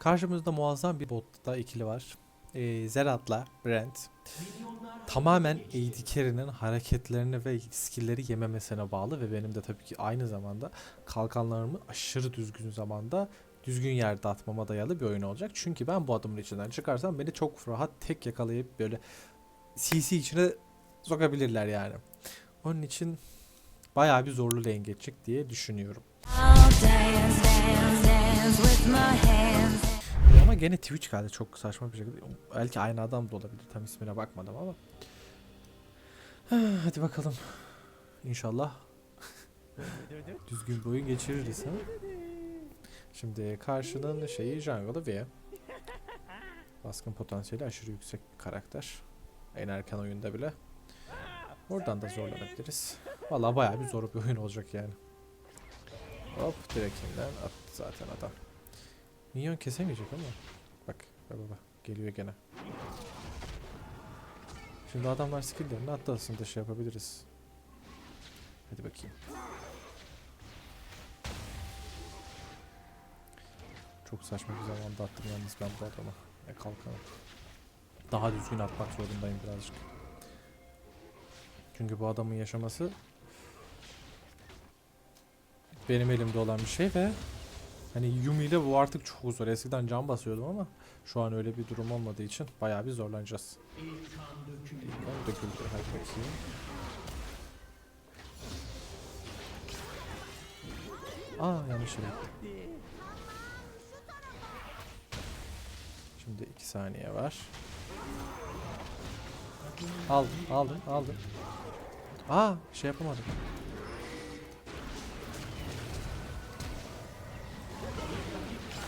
Karşımızda muazzam bir botta ikili var. Ee, Zerat'la Brent. Tamamen AD hareketlerini ve skill'leri yememesine bağlı ve benim de tabii ki aynı zamanda kalkanlarımı aşırı düzgün zamanda düzgün yerde atmama dayalı bir oyun olacak. Çünkü ben bu adamın içinden çıkarsam beni çok rahat tek yakalayıp böyle CC içine sokabilirler yani. Onun için bayağı bir zorlu lane geçecek diye düşünüyorum. I'll dance, dance, dance with my hands. Ama gene Twitch geldi çok saçma bir şekilde. Belki aynı adam da olabilir. Tam ismine bakmadım ama. Hadi bakalım. İnşallah düzgün bir oyun geçiririz ha. Şimdi karşının şeyi Jungle'ı V. Baskın potansiyeli aşırı yüksek bir karakter. En erken oyunda bile. Oradan da zorlanabiliriz. Vallahi bayağı bir zor bir oyun olacak yani. Hop direkinden attı zaten adam. Minyon kesemeyecek ama. Bak bak bak. Geliyor gene. Şimdi adamlar skilllerini atlasın da şey yapabiliriz. Hadi bakayım. Çok saçma bir zamanda attım yalnız ben bu adama. E kalkanı. Daha düzgün atmak zorundayım birazcık. Çünkü bu adamın yaşaması benim elimde olan bir şey ve Hani Yumi ile bu artık çok zor. Eskiden can basıyordum ama şu an öyle bir durum olmadığı için bayağı bir zorlanacağız. İlk kan döküldü. Hadi bakayım. Aa yanlış şey yaptım. Şimdi iki saniye var. Aldım, aldım, aldım. Aa şey yapamadım.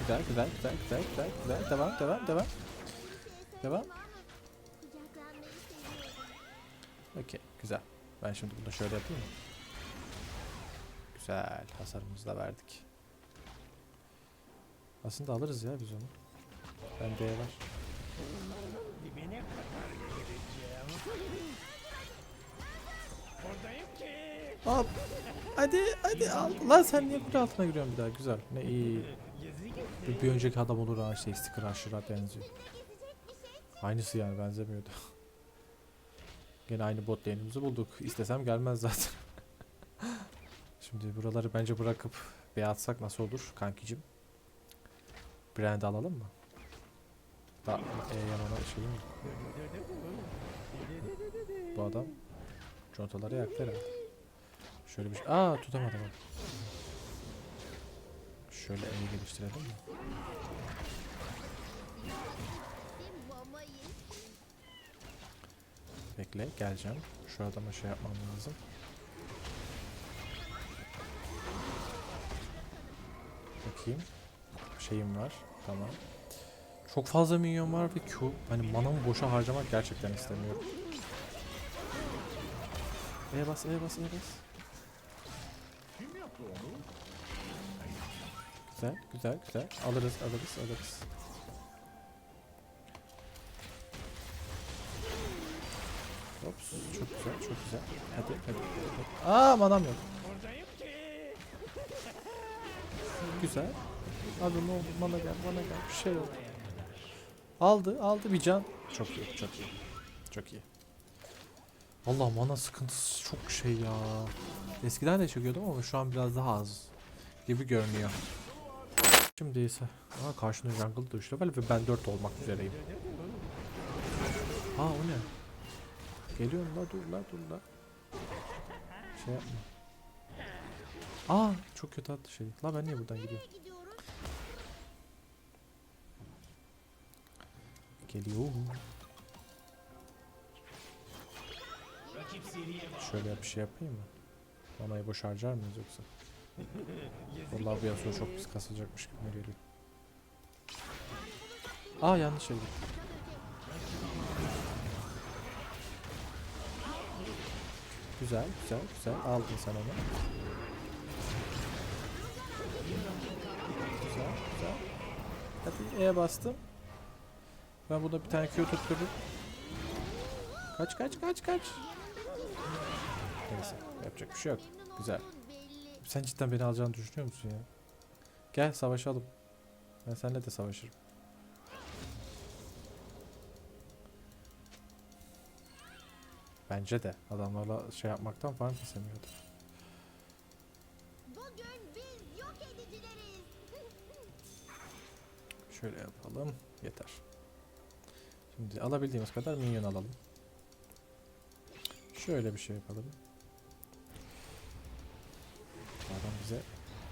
Güzel, güzel, güzel, güzel, güzel, güzel. Devam, devam, devam. Devam. Okey, güzel. Ben şimdi bunu şöyle yapayım? Güzel, hasarımızı da verdik. Aslında alırız ya biz onu. Bende var. Dibine. Hop. Hadi, hadi al. Lan sen niye kule altına giriyorsun bir daha? Güzel. Ne iyi. Bir, önceki adam olur ha şey sticker aşırı benziyor. Aynısı yani benzemiyordu. Gene aynı bot lane'imizi bulduk. İstesem gelmez zaten. Şimdi buraları bence bırakıp bir atsak nasıl olur kankicim? Brand alalım mı? Da e, yanına şey mi? Bu adam contaları herhalde. Şöyle bir şey. Aa tutamadım. Şöyle eli geliştirelim mi? Bekle geleceğim. Şu adama şey yapmam lazım. Bakayım. Şeyim var. Tamam. Çok fazla minyon var ve Q. Hani manamı boşa harcamak gerçekten istemiyorum. E bas, E bas, E bas. Güzel, güzel, güzel. Alırız, alırız, alırız. Ops, çok güzel, çok güzel. Hadi, hadi. hadi. Aa, manam yok. Güzel. Abi ne oldu? Bana gel, bana gel. Bir şey oldu. Aldı, aldı bir can. Çok iyi, çok iyi. Çok iyi. Allah mana sıkıntısı çok şey ya. Eskiden de çekiyordum ama şu an biraz daha az gibi görünüyor. Şimdi ise Aa karşında jungle da 3 level ve ben 4 olmak üzereyim. Aa o ne? Geliyorum la dur la dur la. Şey yapma. Aa çok kötü attı şey. La ben niye buradan gidiyorum? Geliyor. Şöyle bir şey yapayım mı? Manayı boş harcar mıyız yoksa? Vallahi bu Yasuo çok pis kasılacakmış gibi geliyor. Aa yanlış şey gittim. Güzel, güzel, güzel. Aldın sen onu. Güzel, güzel. Hadi E'ye bastım. Ben burada bir tane Q tutturdum. Kaç kaç kaç kaç. Neyse yapacak bir şey yok. Güzel. Sen cidden beni alacağını düşünüyor musun ya? Gel savaşalım. Ben seninle de savaşırım. Bence de. Adamlarla şey yapmaktan falan kesemiyordu. Şöyle yapalım. Yeter. Şimdi alabildiğimiz kadar minyon alalım. Şöyle bir şey yapalım.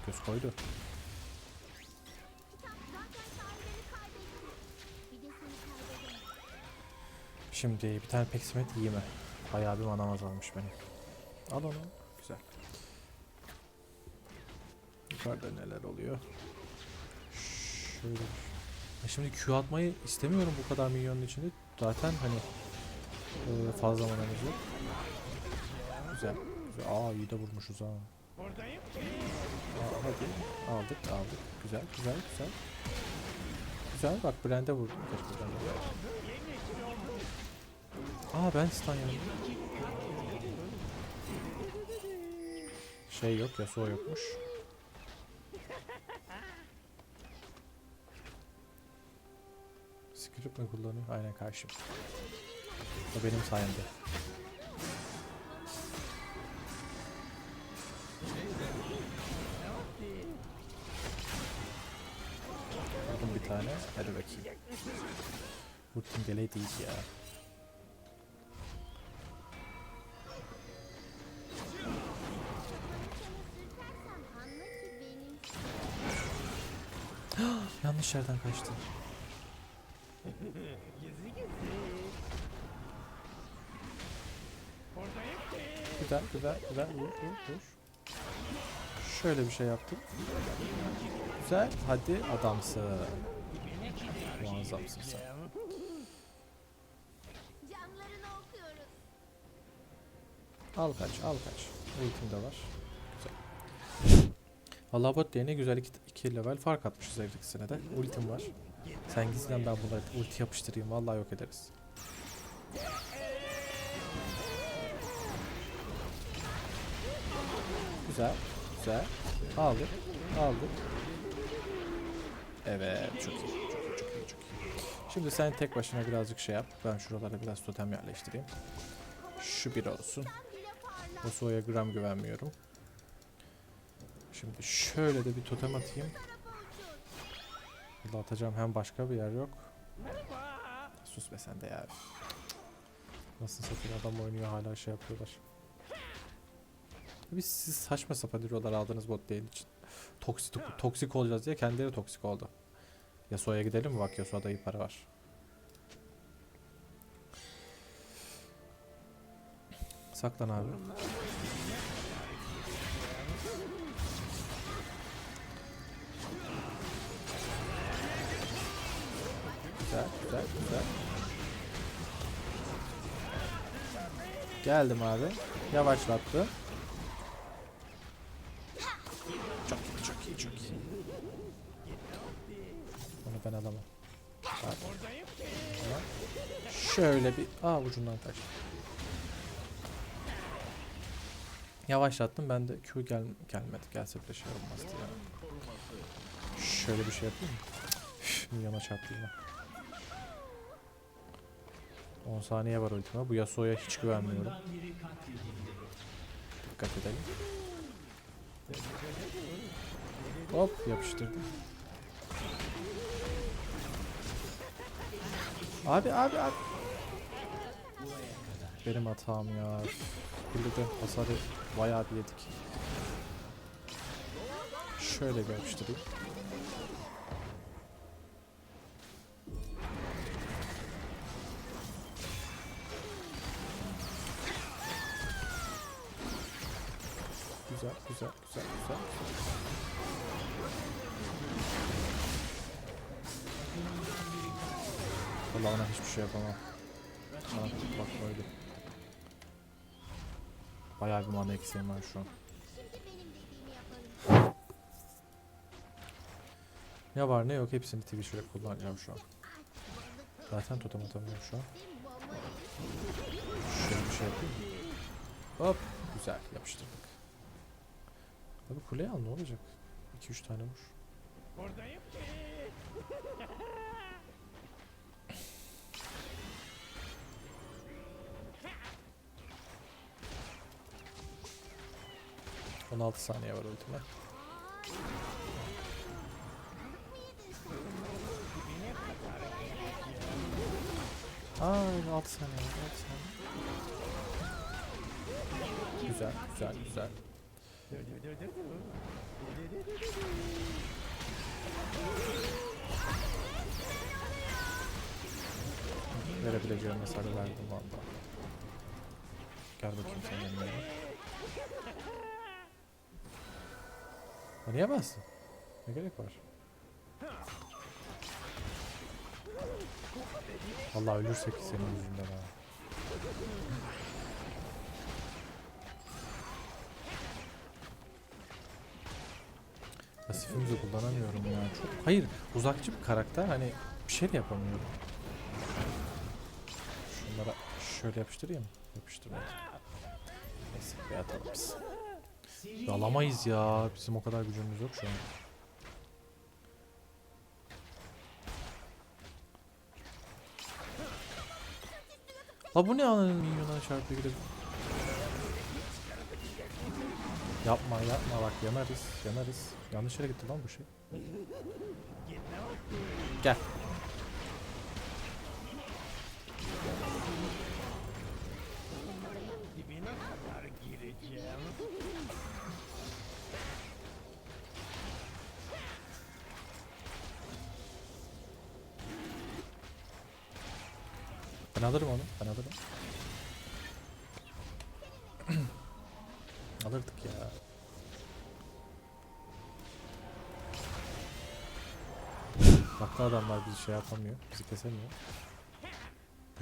Seni kaybedemem. Şimdi bir tane peksimet iyi mi? Bayağı bir manam azalmış benim. Al onu. Güzel. Yukarıda neler oluyor? Şöyle. Ya şimdi Q atmayı istemiyorum bu kadar milyonun içinde. Zaten hani e, fazla manamız yok. Güzel. Güzel. Aa iyi de vurmuşuz ha. Buradayım ki. Aa, hadi. Aldık aldık. Güzel güzel güzel. Güzel bak Brand'e vurdum. Aa ben stun yedim. Şey yok Yasuo yokmuş. Script mi kullanıyor? Aynen karşım. O benim sayemde. Hadi bakayım. Vurdum delay değil ya. Yanlış yerden kaçtı. Güzel güzel güzel vur vur vur. Şöyle bir şey yaptım. Güzel hadi adamsın. Muazzamsın sen. Al kaç al kaç. Ultim de var. Güzel. Vallahi bot diye ne güzel 2 level fark atmışız her ikisine de. Ultim var. Sen gizlen ben bunları ulti yapıştırayım. Vallahi yok ederiz. Güzel. Güzel. Aldık. Aldık. Evet. Çok iyi. Şimdi sen tek başına birazcık şey yap. Ben şuralara biraz totem yerleştireyim. Şu bir olsun. Parlar. Yasuo'ya gram güvenmiyorum. Şimdi şöyle de bir totem atayım. Burada atacağım hem başka bir yer yok. Sus be sen de ya. Nasıl satıyor adam oynuyor hala şey yapıyorlar. Biz siz saçma sapan hero'lar aldınız bot değil için. Toksik, toksik olacağız diye kendileri toksik oldu. Yasuo'ya gidelim mi? Bak Yasuo'da iyi para var. Saklan abi. Güzel, güzel, güzel. Geldim abi. Yavaşlattı. Çok iyi, çok iyi, çok iyi. Onu ben alamam. Tamam. Şöyle bir... Aa ucundan kaçtı. Yavaşlattım ben de Q gel gelmedi. Gelse bile şey olmazdı ya. Şöyle bir şey yapayım mı? Milyona çarptı yine. 10 saniye var ultime. Bu Yasuo'ya hiç güvenmiyorum. Dikkat edelim. Hop yapıştırdım. Abi abi abi. Benim hatam ya. Kulede hasarı bayağı bir yedik. Şöyle bir yapıştırayım. Güzel, güzel, güzel, güzel. Ona hiçbir şey yapamam. Ha, bak böyle. Bayağı bir mana eksiğim var şu an. Ne var ne yok hepsini Twitch'e kullanacağım şu an. Zaten totem atamıyorum şu an. Şöyle bir şey yapayım. Hop. Güzel yapıştırdık. Abi kuleye al ne olacak? 2-3 tane vur. Buradayım ki. 16 saniye var ultime. Aa 6 saniye var 6 saniye. Güzel güzel güzel. Verebileceğim mesajı verdim valla. Gel bakayım sen yanıma. Bastın? Ne gerek var? Allah ölürsek senin yüzünden ha. Pasifimizi kullanamıyorum ya. Çok... Hayır, uzakçı bir karakter. Hani bir şey de yapamıyorum. Şunlara şöyle yapıştırayım. Yapıştırmadım. Neyse bir atalım biz. Alamayız ya. Bizim o kadar gücümüz yok şu an. La bu ne ananın minyona çarpıyor gidip. Yapma yapma bak yanarız yanarız. Yanlış yere gitti lan bu şey. Gel. Ben alırım onu. Ben alırım. Alırdık ya. Baklı adamlar bizi şey yapamıyor. Bizi kesemiyor.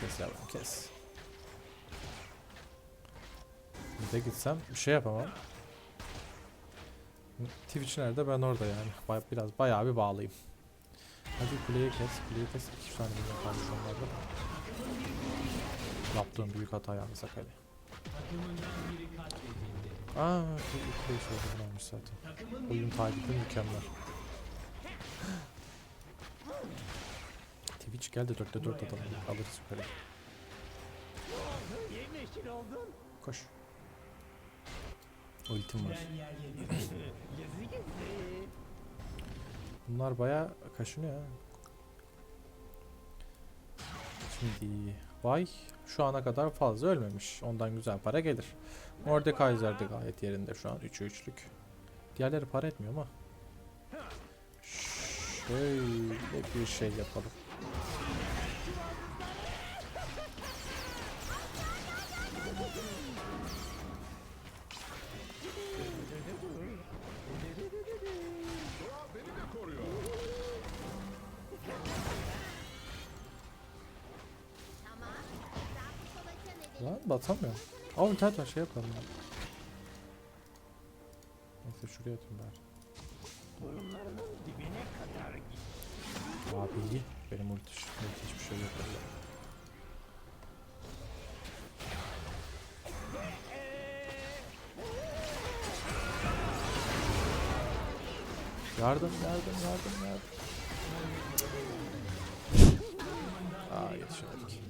kes yavrum kes. Bir de gitsem bir şey yapamam. Twitch nerede? Ben orada yani. Biraz bayağı bir bağlıyım. Hadi kuleyi kes, kuleyi kes. İki tane kalmış onlarda. Yaptığım büyük hata yalnız Akali. Aa, kule kule şey varmış zaten. Oyun takibi mükemmel. Twitch gel de 4'te 4 atalım. Alırız yukarı. Koş. Ultim var. Bunlar bayağı kaşınıyor ha. Şimdi vay şu ana kadar fazla ölmemiş. Ondan güzel para gelir. Mordekaiser de gayet yerinde şu an 3'e 3'lük. Diğerleri para etmiyor ama. Şöyle bir şey yapalım. Al internet var şey yapalım ya. Neyse şuraya atayım bari. Burunlarının dibine kadar git. Abi iyi. Benim ulti, ulti hiçbir şey yok. Yardım, yardım, yardım, yardım. Aa yetişemedik.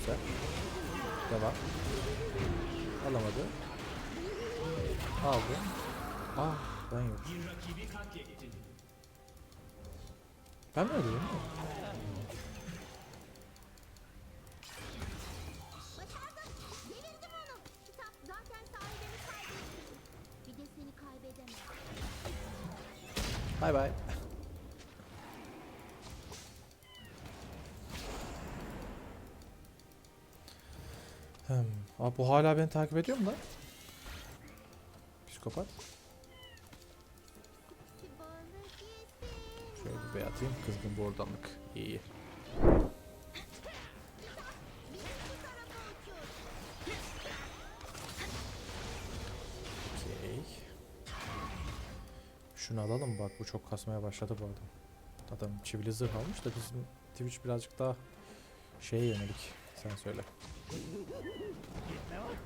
Güzel. Devam. Alamadı. Aldı. Ah ben yok. Ben mi öldüm? Hmm. Aa, bu hala beni takip ediyor mu lan? Psikopat. Şöyle bir atayım. Kızgın bordanlık. İyi. Okey. Şunu alalım bak bu çok kasmaya başladı bu adam. Adam çivili zırh almış da bizim Twitch birazcık daha şeye yönelik. Sen söyle.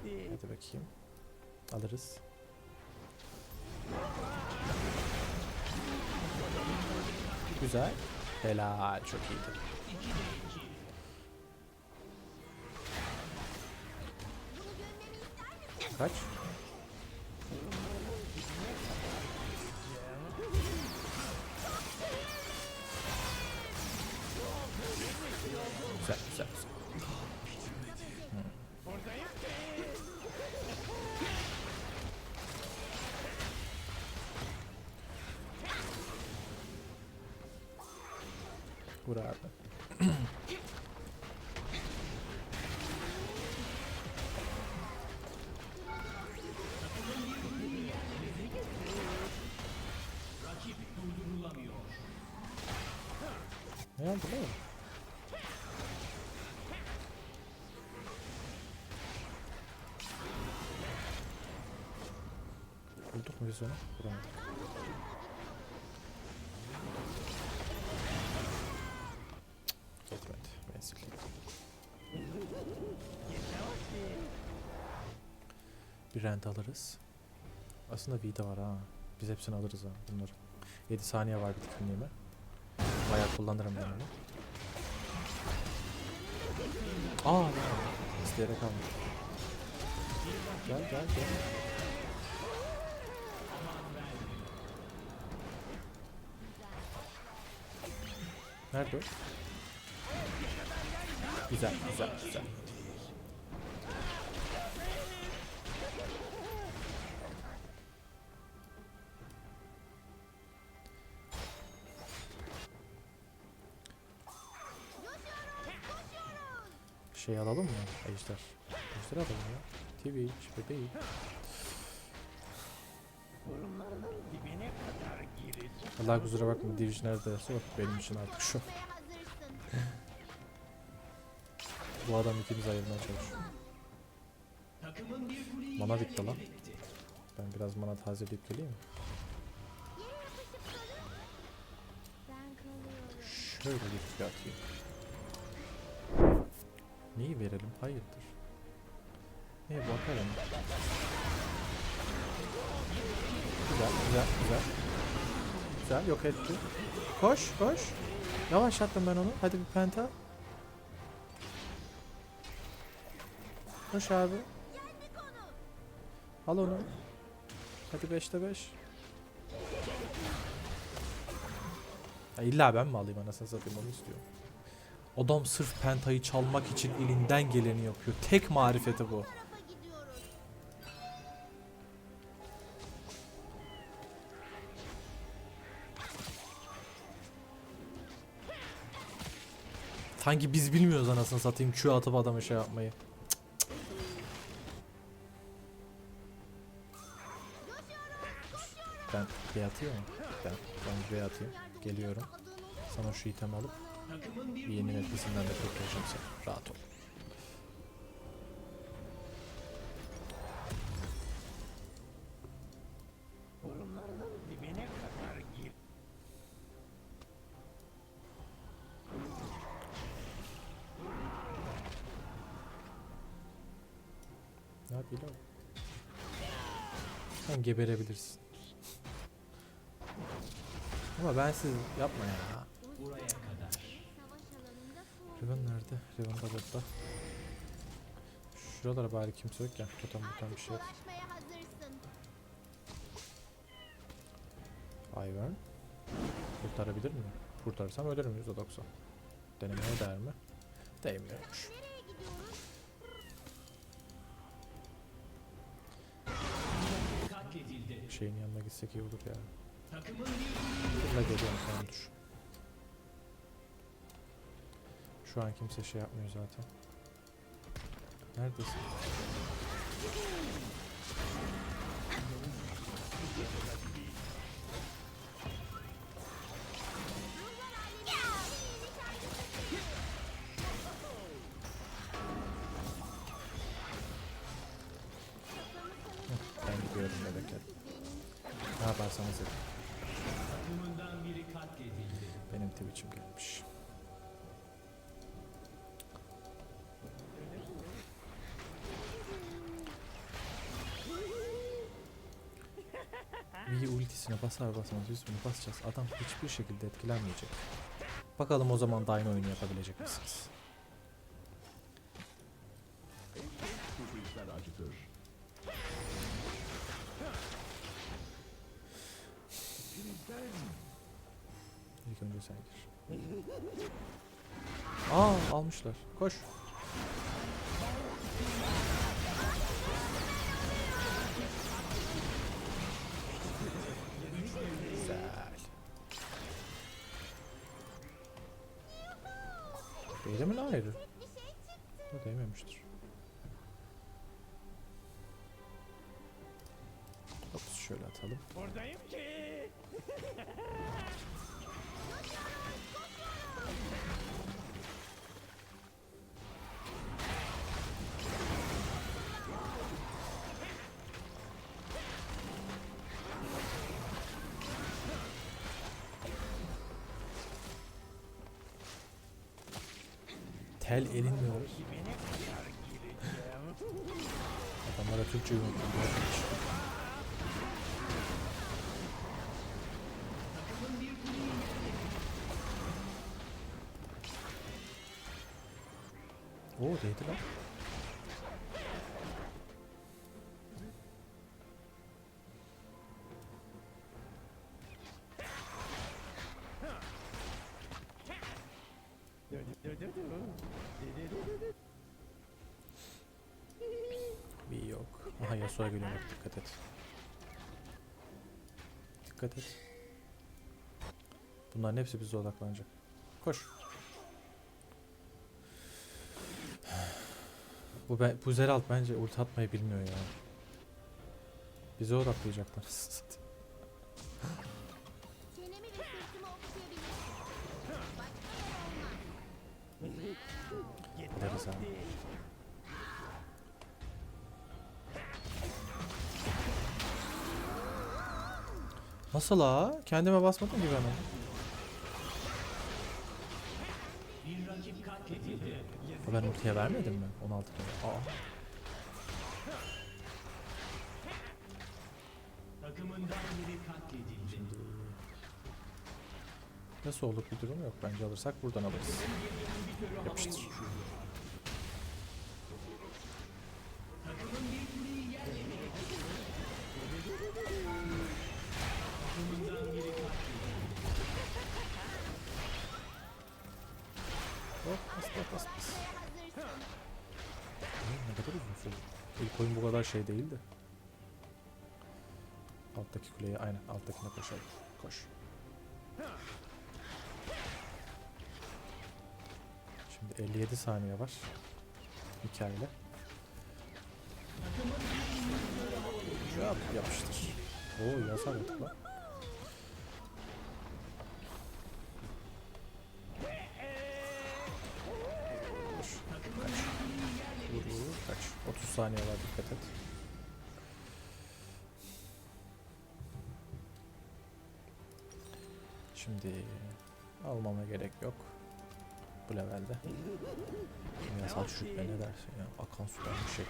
Hadi bakayım. Alırız. Güzel. Helal. Çok iyiydi. Kaç? Ne oldu lan? Bulduk mu biz onu? Bulamadık. Cık, Yetmedi. Menzil. Bir rent alırız. Aslında V'de var ha. Biz hepsini alırız ha bunları. 7 saniye var bitkinliğime. Bayağı kullanırım ben onu. Aa ya. İsteyerek aldım. Gel gel gel. Nerede? Güzel güzel güzel. Şey alalım mı? Ejder. Ejder alalım ya. Twitch bebeği. Allah kusura bakma Division neredeyse o benim için artık şu. Bu adam ikimiz ayırmaya çalışıyor. Mana bitti lan. Ben biraz mana tazeleyip geleyim mi? Şöyle bir atayım. Neyi verelim? Hayırdır? Neye bakalım? Güzel, güzel, güzel. Güzel, yok etti. Koş, koş. Yavaşlattım ben onu. Hadi bir penta. Koş abi. Al onu. Hadi 5'te 5. Ya illa ben mi alayım anasını satayım onu istiyorum. Adam sırf pentayı çalmak için elinden geleni yapıyor. Tek marifeti bu. Sanki biz bilmiyoruz anasını satayım Q atıp adamı şey yapmayı. Ben B atıyor mu? Ben, ben B atayım. Geliyorum. Sana şu item alıp yeğenin etkisinden de kurtulacağım sen. Rahat ol. Burunlarının dibine kadar gir. Ne yapayım? Sen geberebilirsin. Ama ben siz yapma ya. For. Riven nerede? Riven da burada. Şuralara bari kimse yok ya. Totem totem bir şey yok. Ivern. Kurtarabilir mi? Kurtarsam ölürüm %90. Denemeye değer mi? Değmiyormuş. Nereye gidiyoruz? Şeyin yanına gitsek iyi olur ya. Dur la geliyorum sen dur. Şu an kimse şey yapmıyor zaten. Neredesin? V ultisine basar basmaz bunu basacağız. Adam hiçbir şekilde etkilenmeyecek. Bakalım o zaman aynı oyunu yapabilecek misiniz? İlk önce sen gir. Aa almışlar. Koş. Değdi Tel. Dibine kadar gireceğim. Adamlara Türkçe unuttum. Oo değdi lan. Aha Yasuo'ya geliyor bak dikkat et. Dikkat et. Bunların hepsi bize odaklanacak. Koş. Bu be, bu Zeralt bence ulti atmayı bilmiyor ya. Bize odaklayacaklar. Gideriz abi. Nasıl ha? Kendime basmadım gibi hemen. Ha, Ben ultiye vermedim mi? 16 kere. Aa. Nasıl olduk bir durum yok. Bence alırsak buradan alırız. Yapıştır. Hop bas bas bas Ne kadar uzun sürdü. İlk oyun bu kadar şey değildi. Alttaki kuleye aynen alttakine koşalım. Koş. Şimdi 57 saniye var. Hikayeyle. Yap yapıştır. Oo yasal attık lan. Saniye var dikkat et. Şimdi almama gerek yok. Bu levelde. Kimyasal çürükme ne dersin ya? Akan sudan bir şey.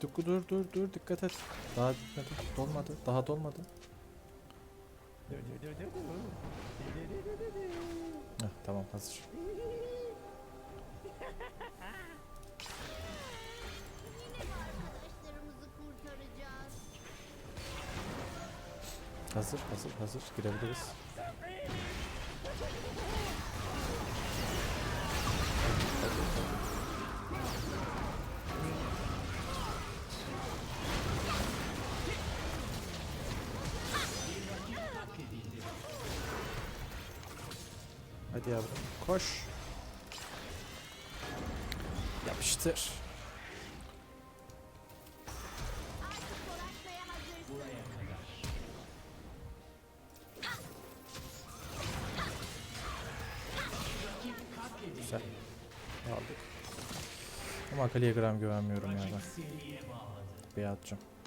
Dur dur dur dur dikkat et. Daha bitmedi. Dolmadı. Daha dolmadı. Heh, tamam hazır. Hazır hazır hazır. Girebiliriz. Hadi yavrum koş. Yapıştır. Güzel. Aldık. Ama Akali'ye gram güvenmiyorum ya ben. Bir.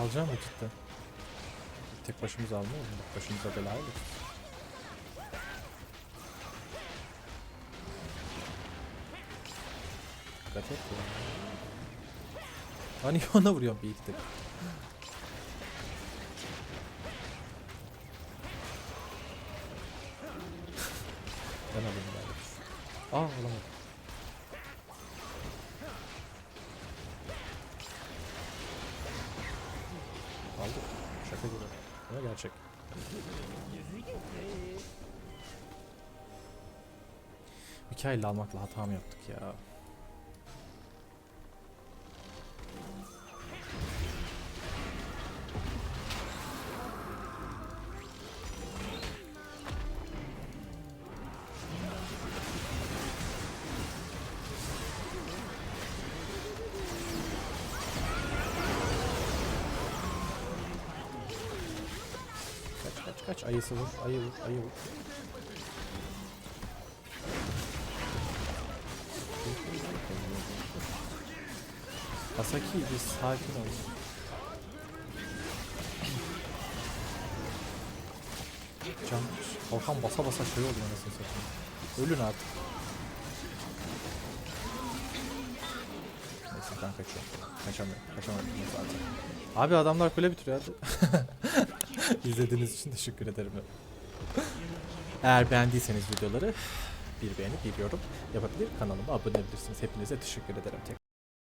Alacağım mı cidden? Tek başımıza almıyor mu? Başımıza bela olur. Dikkat et ya. Hani ona vuruyorum bir iki de. ben alayım bari. Aa alamadım. Mikail'i almakla hata mı yaptık ya? Kaç kaç kaç ayısı vur ayı vur ayı vur. Asaki bir sakin ol. Can Volkan basa basa şey oldu anasını satayım. Ölün artık. Neyse ben kaçıyorum. Kaçamıyorum. Kaçamıyorum zaten. Abi adamlar kule bitiriyor hadi. İzlediğiniz için teşekkür ederim. Eğer beğendiyseniz videoları bir beğeni bir yorum yapabilir kanalıma abone olabilirsiniz. Hepinize teşekkür ederim tekrar.